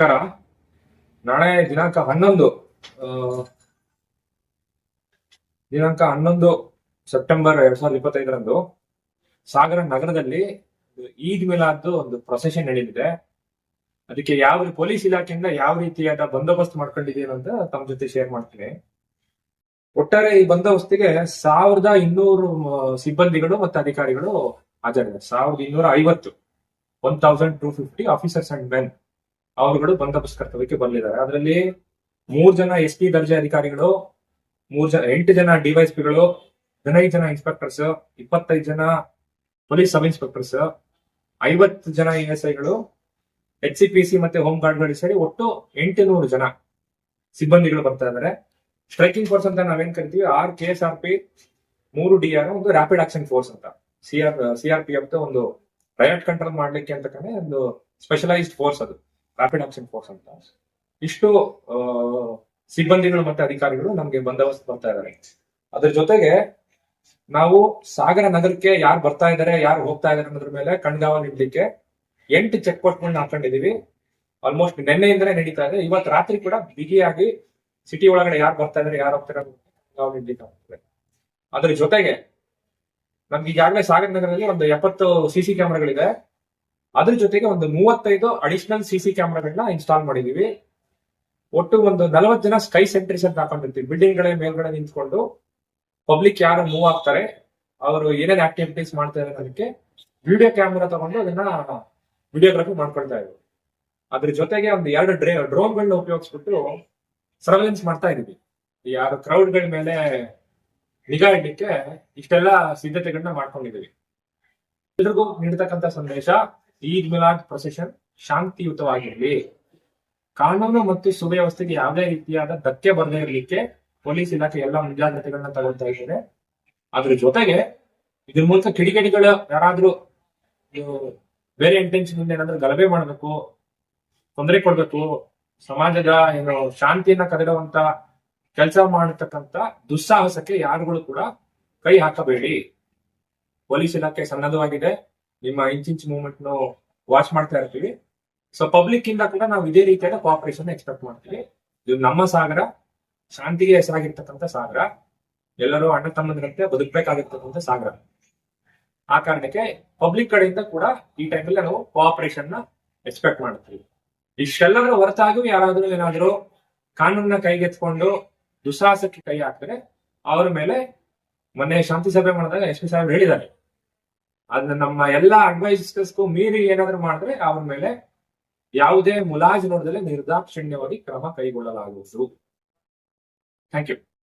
ನಮಸ್ಕಾರ. ನಾಳೆ ದಿನಾಂಕ ಹನ್ನೊಂದು ದಿನಾಂಕ ಹನ್ನೊಂದು ಸೆಪ್ಟೆಂಬರ್ ಎರಡ್ ಸಾವಿರದ ಇಪ್ಪತ್ತೈದರಂದು ಸಾಗರ ನಗರದಲ್ಲಿ ಈದ್ ಮಿಲಾದ್ ಒಂದು ಪ್ರೊಸೆಷನ್ ನಡೀತಿದೆ ಅದಕ್ಕೆ ಯಾವ ಪೊಲೀಸ್ ಇಲಾಖೆಯಿಂದ ಯಾವ ರೀತಿಯಾದ ಬಂದೋಬಸ್ತ್ ಮಾಡ್ಕೊಂಡಿದ್ದೀವಿ ಅಂತ ತಮ್ಮ ಜೊತೆ ಶೇರ್ ಮಾಡ್ತೀನಿ. ಒಟ್ಟಾರೆ ಈ ಬಂದೋಬಸ್ತಿಗೆ ಸಾವಿರದ ಇನ್ನೂರು ಸಿಬ್ಬಂದಿಗಳು ಮತ್ತು ಅಧಿಕಾರಿಗಳು ಹಾಜರಿದೆ ಸಾವಿರದ ಇನ್ನೂರ ಐವತ್ತು one thousand two fifty officers and men ಅವರುಗಳು ಬಂದೋಬಸ್ತ್ ಕರ್ತವ್ಯಕ್ಕೆ ಬಂದಿದ್ದಾರೆ. ಅದರಲ್ಲಿ ಮೂರ್ ಜನ ಎಸ್ ಪಿ ದರ್ಜೆ ಅಧಿಕಾರಿಗಳು, ಮೂರ್ ಜನ ಎಂಟು ಜನ ಡಿವೈಎಸ್ಪಿಗಳು, ಹದಿನೈದು ಜನ ಇನ್ಸ್ಪೆಕ್ಟರ್ಸ್, ಇಪ್ಪತ್ತೈದು ಜನ ಪೊಲೀಸ್ ಸಬ್ ಇನ್ಸ್ಪೆಕ್ಟರ್ಸ್, ಐವತ್ತು ಜನ ಇ ಎಸ್ ಐಗಳು, ಎಚ್ ಸಿ ಪಿ ಸಿ ಮತ್ತೆ ಹೋಮ್ ಗಾರ್ಡ್ಗಳು ಸೇರಿ ಒಟ್ಟು ಎಂಟುನೂರು ಜನ ಸಿಬ್ಬಂದಿಗಳು ಬರ್ತಾ ಇದ್ದಾರೆ. ಸ್ಟ್ರೈಕಿಂಗ್ ಫೋರ್ಸ್ ಅಂತ ನಾವೇನ್ ಕರಿತೀವಿ? R K S R P, ಮೂರು ಡಿ ಆರ್, ಒಂದು ರ್ಯಾಪಿಡ್ ಆಕ್ಷನ್ ಫೋರ್ಸ್ ಅಂತ. C R C R P F ಒಂದು ರಯಟ್ ಕಂಟ್ರೋಲ್ ಮಾಡ್ಲಿಕ್ಕೆ ಅಂತಕನೇ ಒಂದು ಸ್ಪೆಷಲೈಸ್ಡ್ ಫೋರ್ಸ್ ಅದು. ರ್ಯಾಪಿಡ್ ಆಕ್ಷನ್ ಫೋರ್ಸ್ ಅಂತ ಇಷ್ಟು ಸಿಬ್ಬಂದಿಗಳು ಮತ್ತೆ ಅಧಿಕಾರಿಗಳು ನಮ್ಗೆ ಬಂದೋಬಸ್ತ್ ಬರ್ತಾ ಇದಾರೆ. ಅದ್ರ ಜೊತೆಗೆ ನಾವು ಸಾಗರ ನಗರಕ್ಕೆ ಯಾರು ಬರ್ತಾ ಇದ್ದಾರೆ ಯಾರು ಹೋಗ್ತಾ ಇದ್ದಾರೆ ಅನ್ನೋದ್ರ ಮೇಲೆ ಕಣ್ಗಾವಲು ಇಡ್ಲಿಕ್ಕೆ ಎಂಟು ಚೆಕ್ ಪೋಸ್ಟ್ಗಳನ್ನ ಹಾಕೊಂಡಿದೀವಿ. ಆಲ್ಮೋಸ್ಟ್ ನಿನ್ನೆಯಿಂದಲೇ ನಡೀತಾ ಇದೆ. ಇವತ್ತು ರಾತ್ರಿ ಕೂಡ ಬಿಗಿಯಾಗಿ ಸಿಟಿ ಒಳಗಡೆ ಯಾರು ಬರ್ತಾ ಇದ್ದಾರೆ ಯಾರು ಹೋಗ್ತಾರೆ ಕಣ್ಗಾವಲು ಇಡ್ಲಿಕ್ಕೆ ಆಗ್ತದೆ. ಅದ್ರ ಜೊತೆಗೆ ನಮ್ಗೆ ಈಗಾಗಲೇ ಸಾಗರ ನಗರದಲ್ಲಿ ಒಂದು ಎಪ್ಪತ್ತು ಸಿಸಿ ಕ್ಯಾಮೆರಾಗಳಿದೆ. ಅದ್ರ ಜೊತೆಗೆ ಒಂದು ಮೂವತ್ತೈದು ಅಡಿಷನಲ್ ಸಿ ಸಿ ಕ್ಯಾಮ್ರಾಗಳನ್ನ ಇನ್ಸ್ಟಾಲ್ ಮಾಡಿದೀವಿ. ಒಟ್ಟು ಒಂದು ನಲವತ್ತು ಜನ ಸ್ಕೈ ಸೆಂಟ್ರೀಸ್ ಅಂತ ಹಾಕೊಂಡಿರ್ತೀವಿ. ಬಿಲ್ಡಿಂಗ್ಗಳ ಮೇಲ್ಗಡೆ ನಿಂತ್ಕೊಂಡು ಪಬ್ಲಿಕ್ ಯಾರು ಮೂವ್ ಆಗ್ತಾರೆ, ಅವರು ಏನೇನು ಆಕ್ಟಿವಿಟೀಸ್ ಮಾಡ್ತಾ ಇದ್ದಾರೆ ಅದಕ್ಕೆ ವಿಡಿಯೋ ಕ್ಯಾಮೆರಾ ತಗೊಂಡು ಅದನ್ನ ವಿಡಿಯೋಗ್ರಫಿ ಮಾಡ್ಕೊಳ್ತಾ ಇದ್ರು ಅದ್ರ ಜೊತೆಗೆ ಒಂದು ಎರಡು ಡ್ರೇ ಡ್ರೋನ್ಗಳನ್ನ ಉಪಯೋಗಿಸ್ಬಿಟ್ಟು ಸರ್ವೆಲೆನ್ಸ್ ಮಾಡ್ತಾ ಇದೀವಿ ಯಾರು ಯಾರು ಕ್ರೌಡ್ಗಳ ಮೇಲೆ ನಿಗಾ ಇಡ್ಲಿಕ್ಕೆ ಇಷ್ಟೆಲ್ಲ ಸಿದ್ಧತೆಗಳನ್ನ ಮಾಡ್ಕೊಂಡಿದೀವಿ ಎಲ್ರಿಗೂ ನೀಡತಕ್ಕಂತ ಸಂದೇಶ. ಈದ್ ಮಿಲಾದ್ ಪ್ರೊಸೆಷನ್ ಶಾಂತಿಯುತವಾಗಿರಲಿ. ಕಾನೂನು ಮತ್ತು ಸುವ್ಯವಸ್ಥೆಗೆ ಯಾವುದೇ ರೀತಿಯಾದ ಧಕ್ಕೆ ಬರದೇ ಇರಲಿಕ್ಕೆ ಪೊಲೀಸ್ ಇಲಾಖೆ ಎಲ್ಲ ಮುಂಜಾಗ್ರತೆಗಳನ್ನ ತಗೊಳ್ತಾ ಇದ್ದಾರೆ ಅದ್ರ ಜೊತೆಗೆ ಇದ್ರ ಮೂಲಕ ಕಿಡಿಗೇಡಿಗಳು ಯಾರಾದ್ರೂ ಬೇರೆ ಇಂಟೆನ್ಷನ್ ಏನಾದ್ರೂ ಗಲಭೆ ಮಾಡಬೇಕು, ತೊಂದರೆ ಕೊಡ್ಬೇಕು, ಸಮಾಜದ ಏನು ಶಾಂತಿಯನ್ನ ಕದಡುವಂತ ಕೆಲಸ ಮಾಡತಕ್ಕಂತ ದುಸ್ಸಾಹಸಕ್ಕೆ ಯಾರುಗಳು ಕೂಡ ಕೈ ಹಾಕಬೇಡಿ. ಪೊಲೀಸ್ ಇಲಾಖೆ ಸನ್ನದ್ಧವಾಗಿದೆ. ನಿಮ್ಮ ಇಂಚಿಂಚ್ ಮೂವ್ಮೆಂಟ್ ನು ವಾಚ್ ಮಾಡ್ತಾ ಇರ್ತೀವಿ. ಸೊ ಪಬ್ಲಿಕ್ ಇಂದ ಕೂಡ ನಾವು ಇದೇ ರೀತಿಯಾದ ಕೋಆಪರೇಷನ್ ಎಕ್ಸ್ಪೆಕ್ಟ್ ಮಾಡ್ತೀವಿ. ಇದು ನಮ್ಮ ಸಾಗರ, ಶಾಂತಿಗೆ ಹೆಸರಾಗಿರ್ತಕ್ಕಂಥ ಸಾಗರ. ಎಲ್ಲರೂ ಅಣ್ಣ ತಮ್ಮಂದಿರಂತೆ ಬದುಕಬೇಕಾಗಿರ್ತಕ್ಕಂಥ ಸಾಗರ. ಆ ಕಾರಣಕ್ಕೆ ಪಬ್ಲಿಕ್ ಕಡೆಯಿಂದ ಕೂಡ ಈ ಟೈಮಲ್ಲಿ ನಾವು ಕೋಆಪರೇಷನ್ನ ಎಕ್ಸ್ಪೆಕ್ಟ್ ಮಾಡ್ತೀವಿ. ಇಷ್ಟೆಲ್ಲದರ ಹೊರತಾಗಿಯೂ ಯಾರಾದ್ರೂ ಏನಾದ್ರೂ ಕಾನೂನನ್ನ ಕೈಗೆತ್ಕೊಂಡು ದುಸ್ಸಾಹಸಕ್ಕೆ ಕೈ ಹಾಕಿದ್ರೆ, ಅವರ ಮೇಲೆ ಮೊನ್ನೆ ಶಾಂತಿ ಸಭೆ ಮಾಡಿದಾಗ ಎಸ್ ಪಿ ಸಾಹೇಬ್ ಹೇಳಿದ್ದಾರೆ. ಅದನ್ನ ನಮ್ಮ ಎಲ್ಲಾ ಅಡ್ವೈಸರ್ಸ್ಗೂ ಮೀರಿ ಏನಾದ್ರು ಮಾಡಿದ್ರೆ ಅವ್ರ ಮೇಲೆ ಯಾವುದೇ ಮುಲಾಜು ನಿರ್ದಾಕ್ಷಿಣ್ಯವಾಗಿ ಕ್ರಮ ಕೈಗೊಳ್ಳಲಾಗುವುದು. Thank you